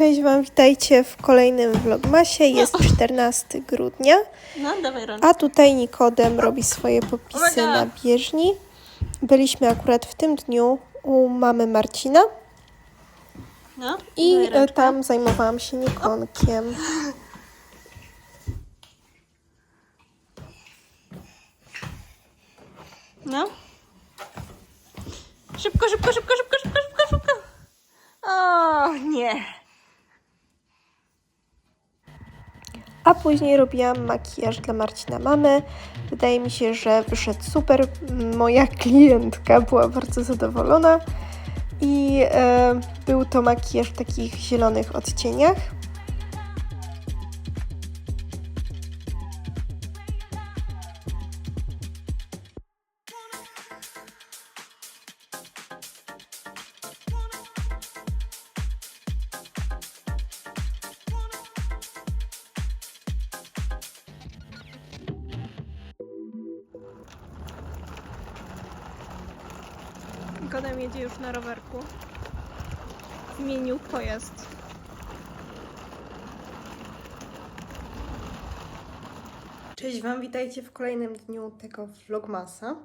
Cześć Wam, witajcie w kolejnym vlogmasie. Jest 14 grudnia, No, a tutaj Nikodem robi swoje popisy Uwaga! na bieżni. Byliśmy akurat w tym dniu u mamy Marcina No, i e, tam zajmowałam się Nikonkiem. No. Szybko, szybko, szybko, szybko, szybko, szybko, szybko. O, nie. A później robiłam makijaż dla Marcina mamy. Wydaje mi się, że wyszedł super. Moja klientka była bardzo zadowolona. I e, był to makijaż w takich zielonych odcieniach. Nikodem jedzie już na rowerku. Zmienił pojazd. Cześć Wam, witajcie w kolejnym dniu tego vlogmasa.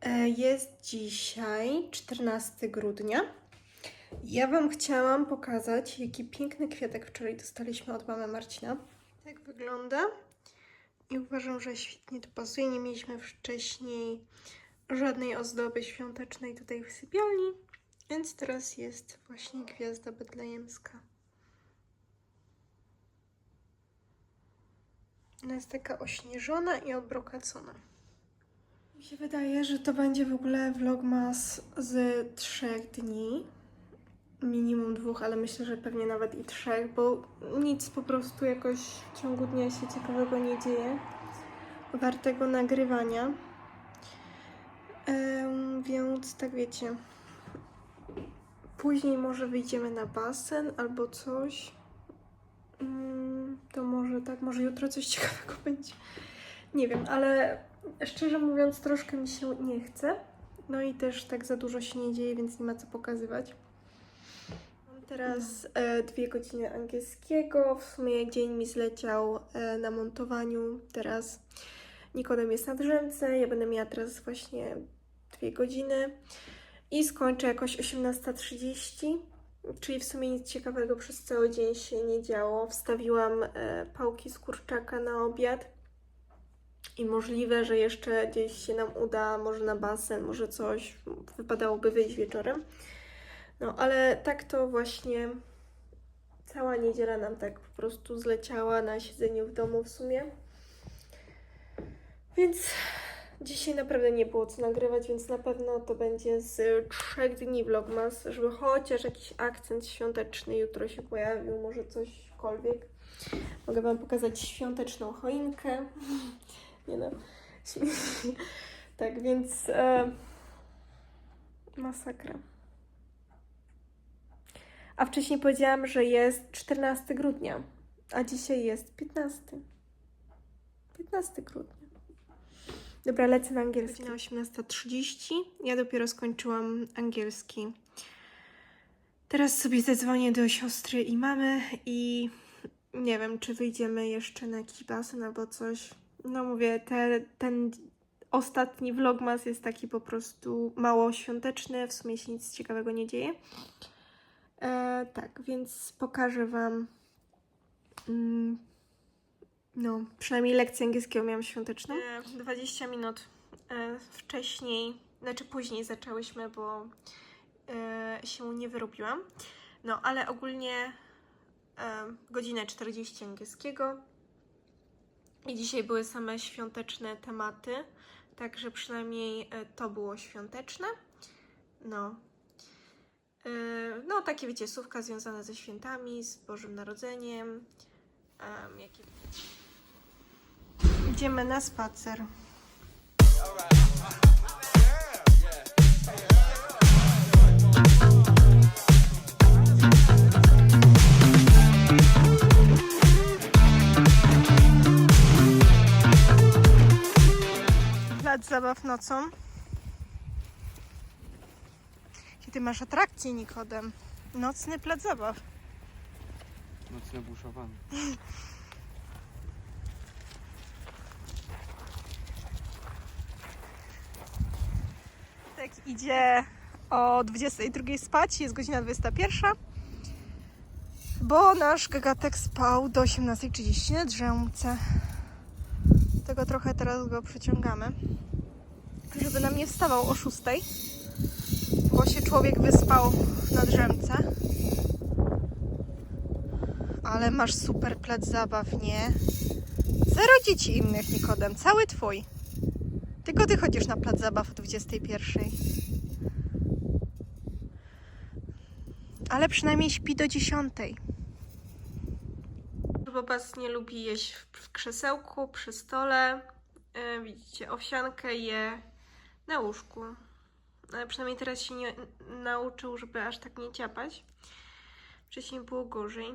E, Jest dzisiaj 14 grudnia. Ja Wam chciałam pokazać, jaki piękny kwiatek wczoraj dostaliśmy od mamy Marcina. Tak wygląda. I uważam, że świetnie to pasuje. Nie mieliśmy wcześniej żadnej ozdoby świątecznej tutaj w sypialni, więc teraz jest właśnie gwiazda betlejemska. Ona jest taka ośnieżona i obrokacona. Mi się wydaje, że to będzie w ogóle vlogmas z trzech dni. Minimum dwóch, ale myślę, że pewnie nawet i trzech, bo nic po prostu jakoś w ciągu dnia się ciekawego nie dzieje. Wartego nagrywania. Em, więc tak wiecie. Później może wyjdziemy na basen albo coś. Mm, To może tak, może jutro coś ciekawego będzie. Nie wiem, ale szczerze mówiąc, troszkę mi się nie chce. No i też tak za dużo się nie dzieje, więc nie ma co pokazywać. Mam teraz e, dwie godziny angielskiego. W sumie dzień mi zleciał e, na montowaniu. Teraz Nikodem jest na drzemce. Ja będę miała teraz właśnie dwie godziny i skończę jakoś 18.30. Czyli w sumie nic ciekawego przez cały dzień się nie działo. Wstawiłam e, pałki z kurczaka na obiad. I możliwe, że jeszcze gdzieś się nam uda, może na basen, może coś. Wypadałoby wyjść wieczorem. No, ale tak to właśnie cała niedziela nam tak po prostu zleciała na siedzeniu w domu w sumie. Więc dzisiaj naprawdę nie było co nagrywać, więc na pewno to będzie z trzech dni vlogmas, żeby chociaż jakiś akcent świąteczny jutro się pojawił, może cośkolwiek. Mogę Wam pokazać świąteczną choinkę. Nie no. Tak, więc e, masakra. A wcześniej powiedziałam, że jest 14 grudnia, a dzisiaj jest 15. 15 grudnia. Dobra, lecę na angielski. Na 18.30. Ja dopiero skończyłam angielski. Teraz sobie zadzwonię do siostry i mamy i nie wiem, czy wyjdziemy jeszcze na jakiś basen albo coś. No mówię, te, ten ostatni vlogmas jest taki po prostu mało świąteczny. W sumie się nic ciekawego nie dzieje. E, tak, więc pokażę Wam. Mm, no, przynajmniej lekcję angielskiego miałam świąteczną. 20 minut e, wcześniej, znaczy później zaczęłyśmy, bo e, się nie wyrobiłam. No, ale ogólnie e, godzinę 40 angielskiego. I dzisiaj były same świąteczne tematy, także przynajmniej e, to było świąteczne. No. E, No, takie wiecie, słówka związane ze świętami, z Bożym Narodzeniem. em, jakie... Idziemy na spacer. Plac zabaw nocą. Kiedy masz atrakcję, Nikodem. Nocny plac zabaw. Mocno buszowany. Tak idzie o 22 spać, jest godzina 21. Bo nasz gagatek spał do 18.30 na drzemce. Tego trochę teraz go przyciągamy. Żeby nam nie wstawał o 6. Bo się człowiek wyspał na drzemce. Ale masz super plac zabaw, nie? Zero dzieci innych, Nikodem. Cały twój. Tylko ty chodzisz na plac zabaw o 21. Ale przynajmniej śpi do 10. Bobas nie lubi jeść w- w krzesełku, przy stole. E, widzicie, owsiankę je na łóżku. Ale przynajmniej teraz się nie nauczył, żeby aż tak nie ciapać. Wcześniej było gorzej.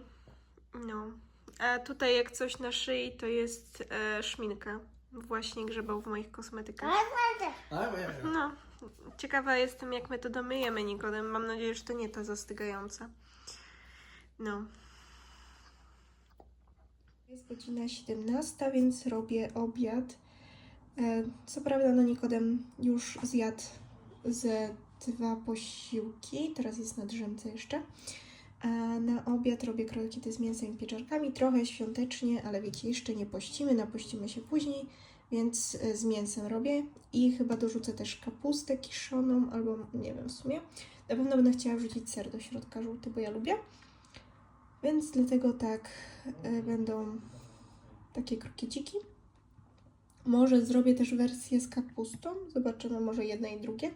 No. A tutaj jak coś na szyi, to jest e, szminka. Właśnie grzebał w moich kosmetykach. No, ciekawa jestem, jak my to domyjemy Nikodem. Mam nadzieję, że to nie ta zastygająca. No. Jest godzina 17, więc robię obiad. E, Co prawda, no Nikodem już zjadł ze dwa posiłki. Teraz jest na drzemce jeszcze. A na obiad robię krokiety z mięsem i pieczarkami. Trochę świątecznie, ale wiecie, jeszcze nie pościmy. Napościmy się później, więc e, z mięsem robię. I chyba dorzucę też kapustę kiszoną, albo nie wiem w sumie. Na pewno będę chciała wrzucić ser do środka żółty, bo ja lubię. Więc dlatego tak e, będą takie krokieciki. Może zrobię też wersję z kapustą. Zobaczymy, może jedne i drugie.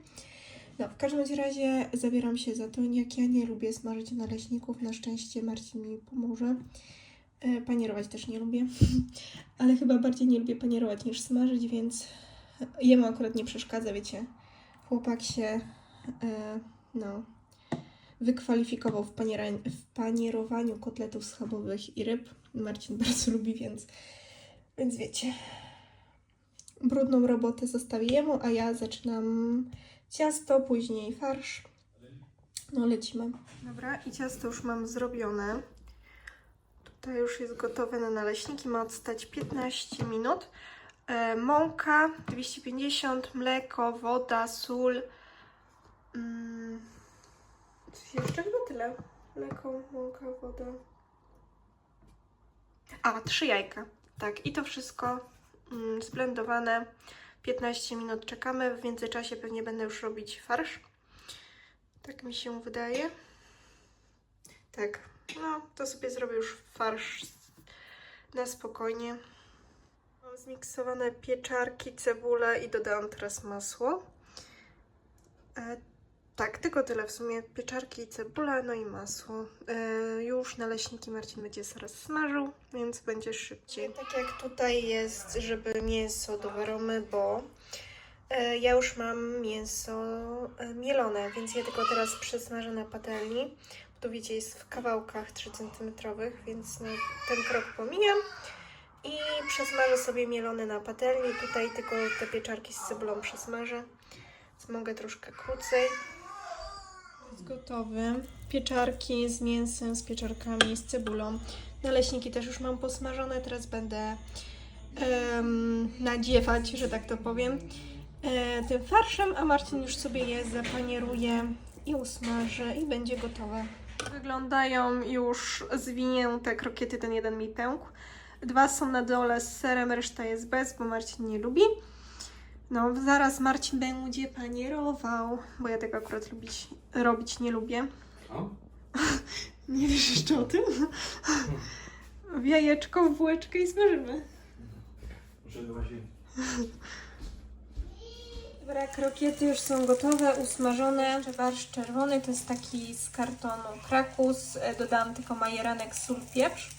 No, w każdym razie zabieram się za to. Jak ja nie lubię smażyć naleśników, na szczęście Marcin mi pomoże. E, Panierować też nie lubię, ale chyba bardziej nie lubię panierować niż smażyć, więc jemu akurat nie przeszkadza, wiecie. Chłopak się, e, no, wykwalifikował w, paniera- w panierowaniu kotletów schabowych i ryb. Marcin bardzo lubi, więc, więc wiecie. Brudną robotę zostawię jemu, a ja zaczynam ciasto, później farsz. No lecimy. Dobra, i ciasto już mam zrobione. Tutaj już jest gotowe na naleśniki. Ma odstać 15 minut. E, mąka 250, mleko, woda, sól. Mm, jeszcze chyba tyle. Mleko, mąka, woda. A, trzy jajka. Tak, i to wszystko zblendowane. 15 minut czekamy. W międzyczasie pewnie będę już robić farsz. Tak mi się wydaje. Tak, no to sobie zrobię już farsz na spokojnie. Mam zmiksowane pieczarki, cebulę i dodałam teraz masło. Tak, tylko tyle w sumie. Pieczarki, cebula, no i masło. E, już naleśniki Marcin będzie zaraz smażył, więc będzie szybciej. Tak jak tutaj jest, żeby mięso do waromy, bo e, ja już mam mięso e, mielone, więc je tylko teraz przesmażę na patelni. Tu widzicie, jest w kawałkach 3 cm, więc no, ten krok pomijam. I przesmażę sobie mielone na patelni. Tutaj tylko te pieczarki z cebulą przesmażę. Mogę troszkę krócej. Jest gotowy. Pieczarki z mięsem, z pieczarkami, z cebulą. Naleśniki też już mam posmażone. Teraz będę em, nadziewać, że tak to powiem, e, tym farszem, a Marcin już sobie je zapanieruje i usmaży i będzie gotowe. Wyglądają już zwinięte krokiety, ten jeden mi pękł. Dwa są na dole z serem, reszta jest bez, bo Marcin nie lubi. No, zaraz Marcin będzie panierował, bo ja tego akurat lubić, robić nie lubię. O? Nie wiesz jeszcze o tym? W jajeczko, w bułeczkę i smażymy. Muszę do łazienki. Dobra, krokiety już są gotowe, usmażone. Barszcz czerwony to jest taki z kartonu Krakus. E, Dodałam tylko majeranek, sól, pieprz.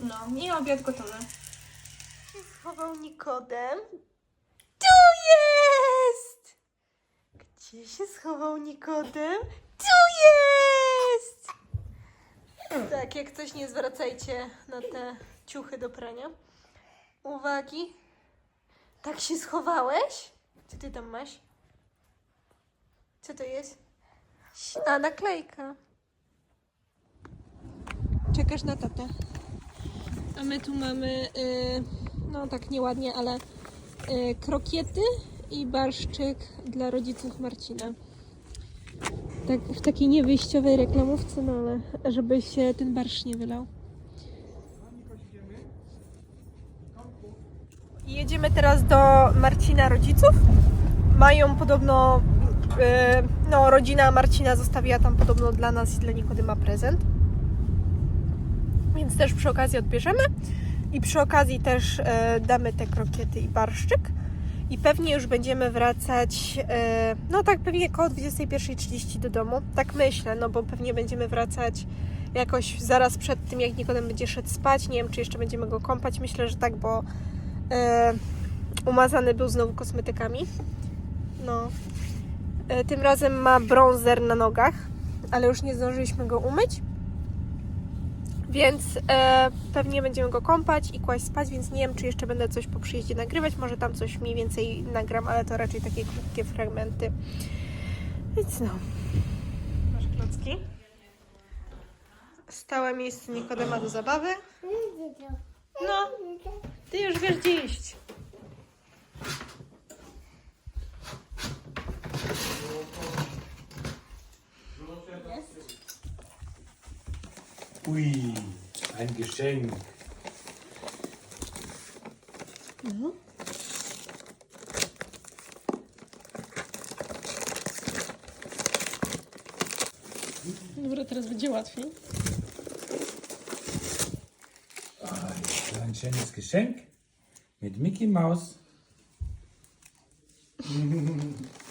No i obiad gotowy. Schował Nikodem. Tu jest! Gdzie się schował Nikodem? Tu jest! Tak, jak coś nie zwracajcie na te ciuchy do prania. Uwagi. Tak się schowałeś? Co ty tam masz? Co to jest? A, naklejka. Czekasz na tatę. A my tu mamy, y, no tak nieładnie, ale krokiety i barszczyk dla rodziców Marcina. Tak w takiej niewyjściowej reklamówce, no ale żeby się ten barszcz nie wylał. Jedziemy teraz do Marcina rodziców. Mają podobno, e, no rodzina Marcina zostawiła tam podobno dla nas i dla Nikodyma prezent. Więc też przy okazji odbierzemy i przy okazji też e, damy te krokiety i barszczyk. I pewnie już będziemy wracać, e, no tak pewnie koło 21.30 do domu. Tak myślę, no bo pewnie będziemy wracać jakoś zaraz przed tym, jak Nikodem będzie szedł spać. Nie wiem, czy jeszcze będziemy go kąpać. Myślę, że tak, bo e, umazany był znowu kosmetykami. No. Tym razem ma bronzer na nogach, ale już nie zdążyliśmy go umyć. Więc e, pewnie będziemy go kąpać i kłaść spać, więc nie wiem, czy jeszcze będę coś po przyjeździe nagrywać. Może tam coś mniej więcej nagram, ale to raczej takie krótkie fragmenty. Więc no. Masz klocki? Stałe miejsce Nikodema do zabawy. No, ty już wiesz gdzie iść. Ui, ein Geschenk. Dobra, teraz będzie łatwiej. Ein schönes Geschenk mit Mickey Maus.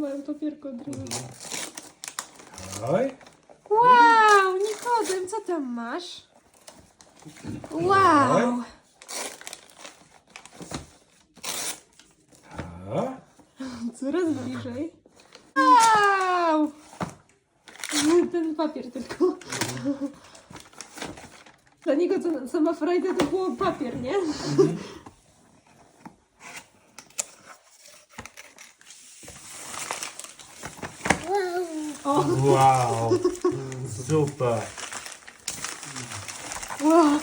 Małym papierku od razu. Oj. Wow, Nikodem, co tam masz? Wow! O, Coraz bliżej. Wow! Ten papier tylko. Dla niego co, co ma frajdę to było papier, nie? Wow. Super. wow!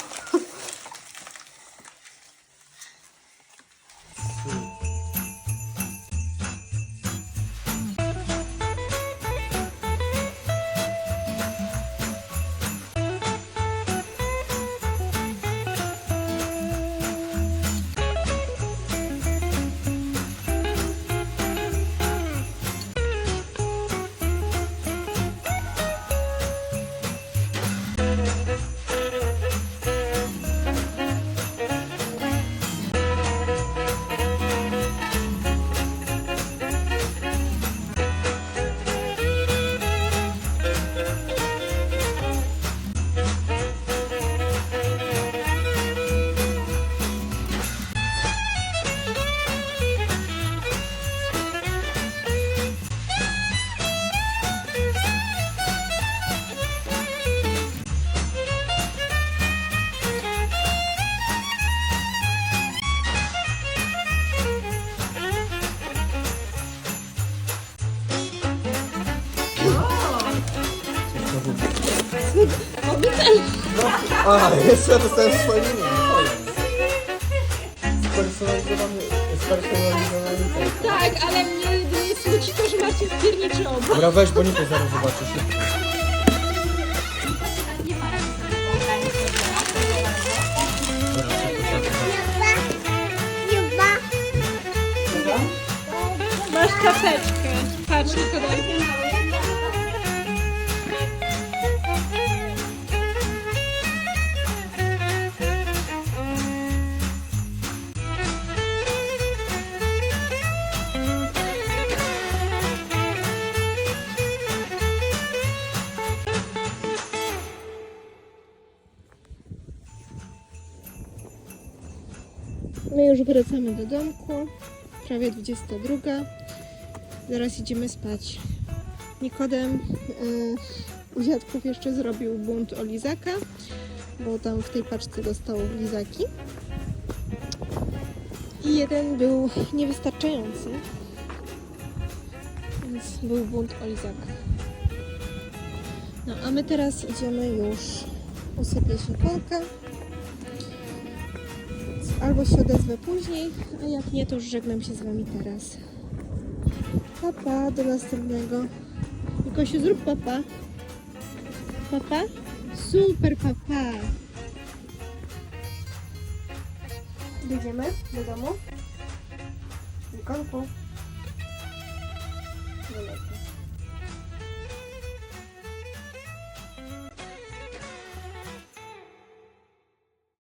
A, jeszcze ja dostałem swoje imię. Spersonalizowany, spersonalizowany telefon. Tak, ale mnie jedynie smuci to, że macie pierniczy obok. Dobra, weź, bo nie to zaraz zobaczysz. Masz czapeczkę. Patrz, Nikodem. My już wracamy do domku. Prawie 22. Zaraz idziemy spać. Nikodem yy, u dziadków jeszcze zrobił bunt o lizaka, bo tam w tej paczce dostał lizaki. I jeden był niewystarczający. Więc był bunt o lizaka. No a my teraz idziemy już usypiać Nikolkę. Albo się odezwę później, a jak nie, to już żegnam się z Wami teraz. Papa, do następnego. Nikosiu, zrób papa. Papa? Super papa. Jedziemy do domu. Daleko.